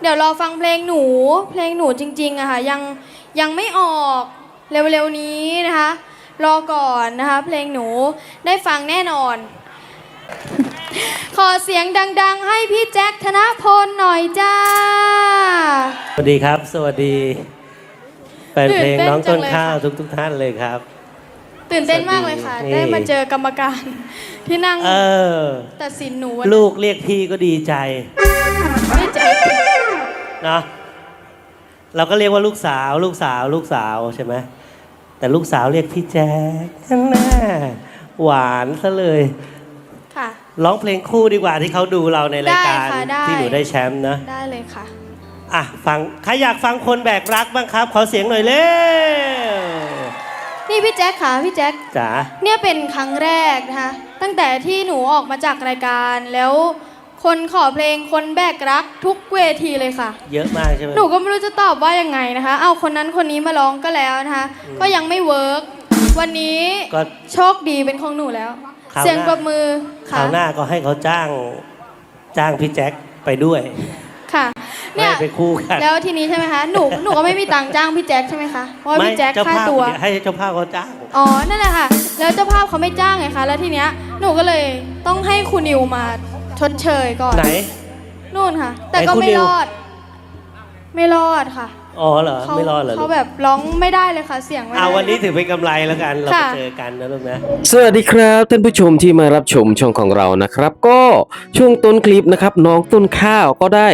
เดี๋ยวรอฟังเพลงหนู เพลงหนูจริงๆอะค่ะยังยังไม่ออกเร็วๆนี้นะคะ รอก่อนนะคะ เพลงหนูได้ฟังแน่นอน ขอเสียงดัง ๆ ให้พี่แจ็คธนพลหน่อยจ้า สวัสดีครับ สวัสดีแฟนเพลงตื่นเต้นน้องต้นจังเลยข้าวค่ะทุกทุกๆท่านเลยครับ ตื่นเต้นมากเลยค่ะสวัสดีได้มาเจอกรรมการที่นั่งเออตัดสินหนูวันลูกเรียกพี่ก็ดีใจไม่เจอเนาะเราก็เรียกว่าลูกสาว ลูกสาว ลูกสาวใช่ไหมแต่ลูกสาวเรียกพี่แจ๊คนั่นแน่หวานซะเลยค่ะ ร้องเพลงคู่ดีกว่าที่เขาดูเราในรายการ ได้ค่ะได้ ที่หนูได้แชมป์นะ ได้เลยค่ะ อะฟังใครอยากฟังคนแบกรักบ้างครับ ขอเสียงหน่อยเร็วนี่พี่แจ็คค่ะพี่แจ็คจ๋าเนี่ยเป็นครั้งแรกนะคะตั้งแต่ที่หนูออกมาจากรายการแล้ว คนขอเพลงคนแบกรักทุกเวทีเลยค่ะ เยอะมากใช่ไหมหนูก็ไม่รู้จะตอบว่ายังไงนะคะ เอาคนนั้นคนนี้มาร้องก็แล้วนะคะ ก็ยังไม่เวิร์กวันนี้ก็ โชคดีเป็นของหนูแล้ว คราวหน้า เสียงปรบมือคค่ะราวหน้าก็ให้เขาจ้างจ้างพี่แจ็คไปด้วยค่ะไม่เนี่ยให้ไปคู่กันแล้วทีนี้ใช่ไหมคะ หนู หนูก็ไม่มีตังค์จ้างพี่แจ็คใช่ไหมคะ เพราะว่าไม่พี่แจ็คเจ้าค่าภาพตัวให้เจ้าภาพเขาจ้าง อ๋อ นั่นแหละค่ะ แล้วเจ้าภาพเขาไม่จ้างไงคะ แล้วทีเนี้ย หนูก็เลยต้องให้คุณนิวมา ชดเชยก่อน ไหน นู่นค่ะ แต่ไหนก็คุณไม่นิวรอด ไม่รอดค่ะ อ๋อเหรอเขาไม่รอดเหรอเขาลูกแบบร้องไม่ได้เลยค่ะเสียงไม่เอาได้วันนี้ถือเป็นกำไรแล้วกัน เราไปค่ะ เจอกันนะลูกนะ สวัสดีครับท่านผู้ชมที่มารับชมช่องของเรานะครับ ก็ช่วงต้นคลิปนะครับ น้องต้นข้าวก็ได้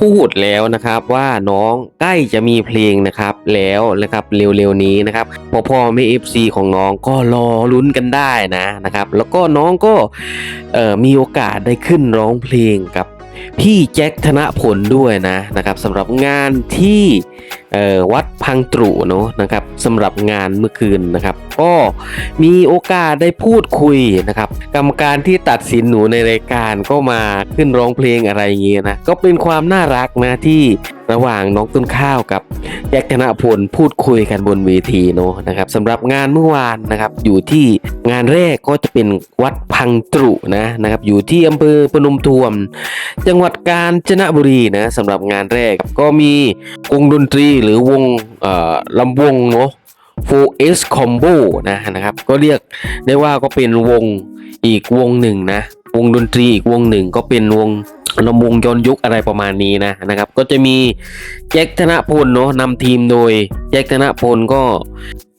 พูดแล้วนะครับ ว่าน้องใกล้จะมีเพลงนะครับ แล้วนะครับเร็วๆนี้นะครับพอพ่อไม่เอฟซีของน้องก็รอลุ้นกันได้นะนะครับ แล้วก็น้องก็เอ่อมีโอกาสได้ขึ้นร้องเพลงกับ พี่แจ็คธนพลด้วยนะนะครับสำหรับงานที่วัดพังตรุเนาะนะครับสำหรับงานเมื่อคืนนะครับ ก็มีโอกาสได้พูดคุยนะครับ กรรมการที่ตัดสินหนูในรายการก็มาขึ้นร้องเพลงอะไรเงี้ยนะก็เป็นความน่ารักนะที่ ระหว่างน้องต้นข้าวกับแยกธนพลพูดคุยกันบนเวทีเนาะนะครับสำหรับงานเมื่อวานนะครับ อยู่ที่งานแรกก็จะเป็นวัดพังตรุนะนะครับ อยู่ที่อำเภอพนมทวนจังหวัดกาญจนบุรีนะสำหรับงานแรกก็มีวงดนตรีหรือวงเออลำวงเนาะ 4S Combo นะนะครับ ก็เรียกได้ว่าก็เป็นวงอีกวงหนึ่งนะ วงดนตรีอีกวงหนึ่งก็เป็นวง ลำวงย้อนยุคอะไรประมาณนี้นะนะครับ ก็จะมีแจ็คธนพลเนาะนำทีมโดยแจ็คธนพลก็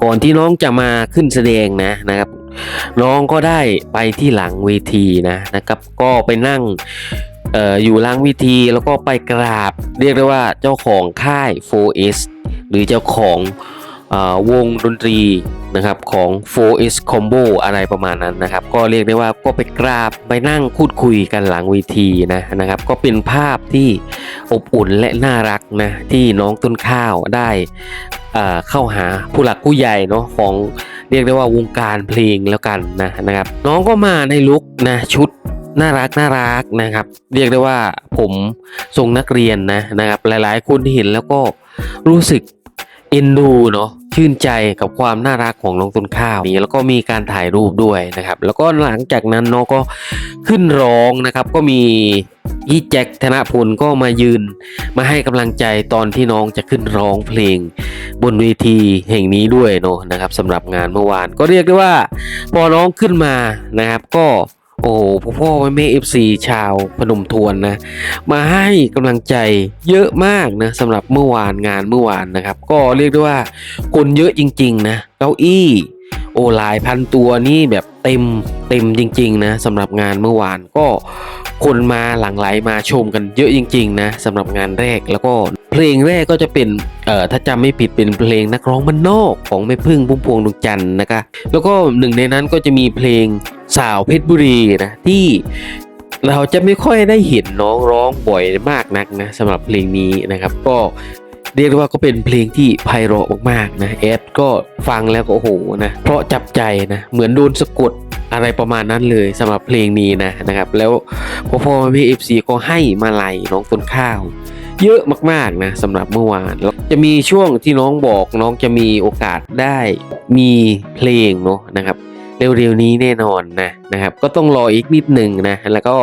ก่อนที่น้องจะมาขึ้นแสดงนะนะครับ น้องก็ได้ไปที่หลังเวทีนะนะครับ ก็ไปนั่งอออยู่ล่างวิธีแล้วก็ไปกราบ เรียกได้ว่าเจ้าของค่าย 4S หรือเจ้าของ วงดนตรีนะครับของ 4S Combo อะไรประมาณนั้นนะครับ ก็เรียกได้ว่าก็ไปกราบไปนั่งพูดคุยกันหลังเวทีนะนะครับ ก็เป็นภาพที่อบอุ่นและน่ารักนะที่น้องต้นข้าวได้เอ่อเข้าหาผู้หลักผู้ใหญ่เนาะของเรียกได้ว่าวงการเพลงแล้วกันนะนะครับ น้องก็มาในลุคนะชุดน่ารักน่ารักนะครับ เรียกได้ว่าผมทรงนักเรียนนะนะครับ หลายๆ คนเห็นแล้วก็รู้สึก เอ็นดูเนาะชื่นใจกับความน่ารักของน้องต้นข้าวนี่แล้วก็มีการถ่ายรูปด้วยนะครับ แล้วก็หลังจากนั้นน้องก็ขึ้นร้องนะครับ ก็มีพี่แจ็คธนพลก็มายืน มาให้กำลังใจตอนที่น้องจะขึ้นร้องเพลง บนเวทีแห่งนี้ด้วยเนอะนะครับสำหรับงานเมื่อวาน ก็เรียกได้ว่า พอน้องขึ้นมานะครับ ก็ อ้โหพ่อพ่อแม่เอฟซีชาวพนมทวนนะ มาให้กำลังใจเยอะมากนะสำหรับเมื่อวานงานเมื่อวานนะครับ ก็เรียกได้ว่าคนเยอะจริง ๆ นะเก้าอี้โอหลายพันตัวนี่แบบเต็มเต็มจริง ๆ นะสำหรับงานเมื่อวานก็คนมาหลั่งไหลมาชมกันเยอะจริง ๆ นะสำหรับงานแรกแล้วก็ เพลงแรกก็จะเป็นเอ่อถ้าจำไม่ผิดเป็นเพลงนักร้องมันนอกของแม่พึ่งพุ่มพวงดวงจันทร์นะคะ แล้วก็หนึ่งในนั้นก็จะมีเพลงสาวเพชรบุรีนะที่เราจะไม่ค่อยได้เห็นน้องร้องบ่อยมากนักนะสำหรับเพลงนี้นะครับ ก็เรียกได้ว่าก็เป็นเพลงที่ไพเราะมากๆนะแอดก็ฟังแล้วก็โอ้โหนะเพราะจับใจนะเหมือนโดนสะกดอะไรประมาณนั้นเลยสำหรับเพลงนี้นะนะครับ แล้วพ่อพ่อแม่เอฟซีก็ให้มาลัยน้องต้นข้าว เยอะมากๆนะสำหรับเมื่อวานแล้วจะมีช่วงที่น้องบอกน้องจะมีโอกาสได้มีเพลงเนาะนะครับเร็วๆนี้แน่นอนนะนะครับ ก็ต้องรออีกนิดหนึ่งนะ แล้วก็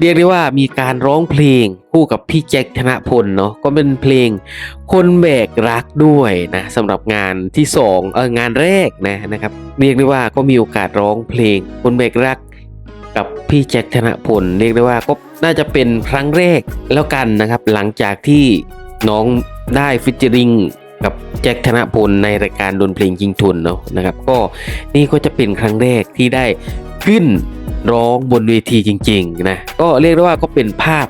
เรียกได้ว่ามีการร้องเพลงคู่กับพี่แจ็คธนพลเนาะก็เป็นเพลงคนแบกรักด้วยนะสำหรับงานที่สองเอองานแรกนะนะครับ เรียกได้ว่าก็มีโอกาสร้องเพลงคนแบกรัก กับพี่แจ็คธนพลเรียกได้ว่าก็น่าจะเป็นครั้งแรกแล้วกันนะครับ หลังจากที่น้องได้ฟิชเจอริงกับแจ็คธนพลในรายการดนเพลงยิงทุนเนาะนะครับ ก็นี่ก็จะเป็นครั้งแรกที่ได้ขึ้นร้องบนเวทีจริงๆนะก็เรียกได้ว่าก็เป็นภาพ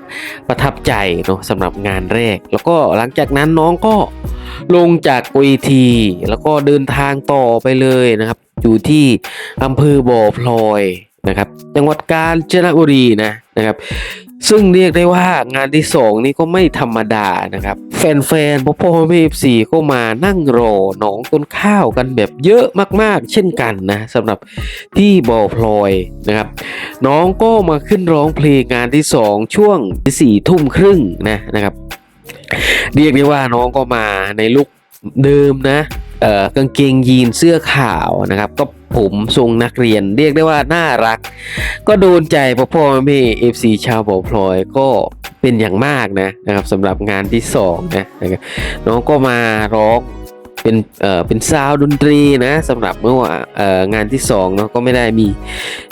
ประทับใจเนาะสำหรับงานแรก แล้วก็หลังจากนั้นน้องก็ลงจากเวที แล้วก็เดินทางต่อไปเลยนะครับ อยู่ที่อำเภอบ่อพลอย นะครับจังหวัดกาญจนบุรีนะนะครับ ซึ่งเรียกได้ว่างานที่สองนี่ก็ไม่ธรรมดานะครับ แฟนๆพ่อพ่อแม่สี่ก็มานั่งรอหนองต้นข้าวกันแบบเยอะมากๆ เช่นกันนะสำหรับที่บ่อพลอยนะครับ น้องก็มาขึ้นร้องเพลงงานที่สองช่วงสี่ทุ่มครึ่งนะนะครับ เรียกได้ว่าน้องก็มาในลุคเดิมนะเออกางเกงยีนเสื้อขาวนะครับก็ ผมทรงนักเรียนเรียกได้ว่าน่ารัก ก็โดนใจพ่อพ่อแม่เอฟซีชาวบ่อพลอยก็เป็นอย่างมากนะนะครับสำหรับงานที่สองนะนะครับน้องก็มาร้องเป็นเอ่อเป็นซาวดนตรีนะสำหรับเมื่อว่าเอ่องานที่สองเนาะก็ไม่ได้มี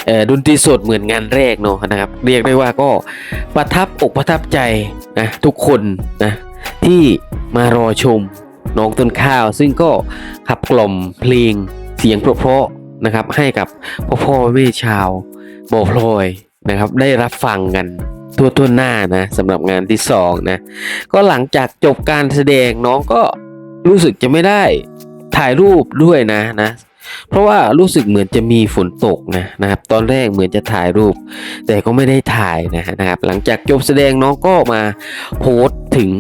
เอ่อดนตรีสดเหมือนงานแรกเนาะนะครับ เรียกได้ว่าก็ประทับอกประทับใจนะทุกคนนะที่มารอชมน้องต้นข้าว ซึ่งก็ขับกล่อมเพลงเสียงเพราะ นะครับ ให้กับพ่อพ่อแม่ชาวโบ่อพลอยนะครับ ได้รับฟังกันทั่วทั่วหน้านะสำหรับงานที่สองนะ ก็หลังจากจบการแสดงน้องก็รู้สึกจะไม่ได้ถ่ายรูปด้วยนะนะเพราะว่ารู้สึกเหมือนจะมีฝนตกนะนะครับ ตอนแรกเหมือนจะถ่ายรูป แต่ก็ไม่ได้ถ่ายนะนะครับ หลังจากจบแสดงน้องก็มาโพสต์ถึง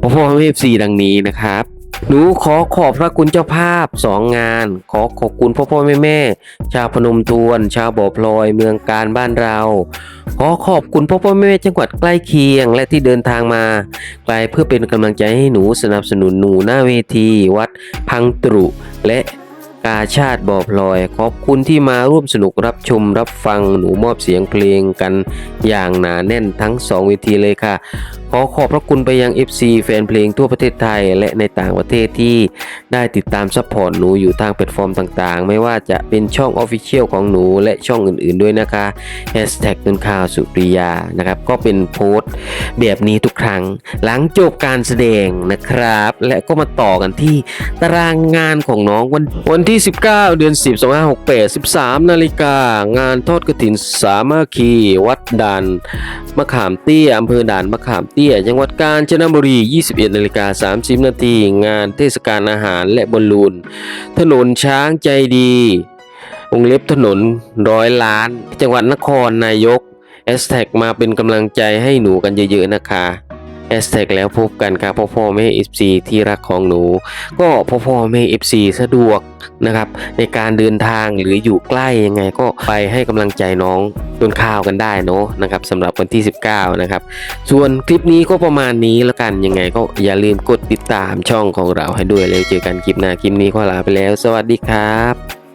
พ่อพ่อเอฟซีดังนี้นะครับ หนูขอขอบพระคุณเจ้าภาพสองงาน ขอขอบคุณพ่อพ่อแม่แม่ชาวพนมทวน ชาวบ่อพลอยเมืองการบ้านเรา ขอขอบคุณพ่อพ่อแม่แม่จังหวัดใกล้เคียงและที่เดินทางมาไกลเพื่อเป็นกำลังใจให้หนูสนับสนุนหนูหน้าเวทีวัดพังตรุและ กาชาติบ่อพลอย ขอบคุณที่มาร่วมสนุกรับชมรับฟังหนูมอบเสียงเพลงกันอย่างหนาแน่นทั้งสองเวทีเลยค่ะ ขอขอบพระคุณไปยัง FC แฟนเพลงทั่วประเทศไทยและในต่างประเทศที่ได้ติดตามซัพพอร์ตหนูอยู่ทางแพลตฟอร์มต่างๆ ไม่ว่าจะเป็นช่อง Official ของหนูและช่องอื่นๆด้วยนะคะ Hashtag ต้นข้าวสุริยานะครับก็เป็นโพสต์แบบนี้ทุกครั้ง หลังจบการแสดงนะครับ และก็มาต่อกันที่ตารางงานของน้องวันวันที่ที่ 19 เดือน 10 2568 13 นาฬิกา งานทอดกระถินสามัคคี วัดด่านมะขามเตี้ย อำเภอด่านมะขามเตี้ย จังหวัดกาญจนบุรี 21 นาฬิกา 30 นาที งานเทศกาลอาหารและบอลลูน ถนนช้างใจดีวงเล็บถนนร้อยล้าน จังหวัดนครนายกแอสแท็กมาเป็นกำลังใจให้หนูกันเยอะๆนะคะ แอสแท็กแล้วพบกันครับพ่อพ่อแม่เอฟซีที่รักของหนู ก็พ่อพ่อแม่เอฟซีสะดวกนะครับในการเดินทางหรืออยู่ใกล้ยังไงก็ไปให้กำลังใจน้องต้นข้าวกันได้เนาะนะครับสำหรับวันที่ 19 นะครับ ส่วนคลิปนี้ก็ประมาณนี้แล้วกันยังไงก็อย่าลืมกดติดตามช่องของเราให้ด้วยแล้วเจอกันคลิปหน้าคลิปนี้ก็ลาไปแล้ว สวัสดีครับ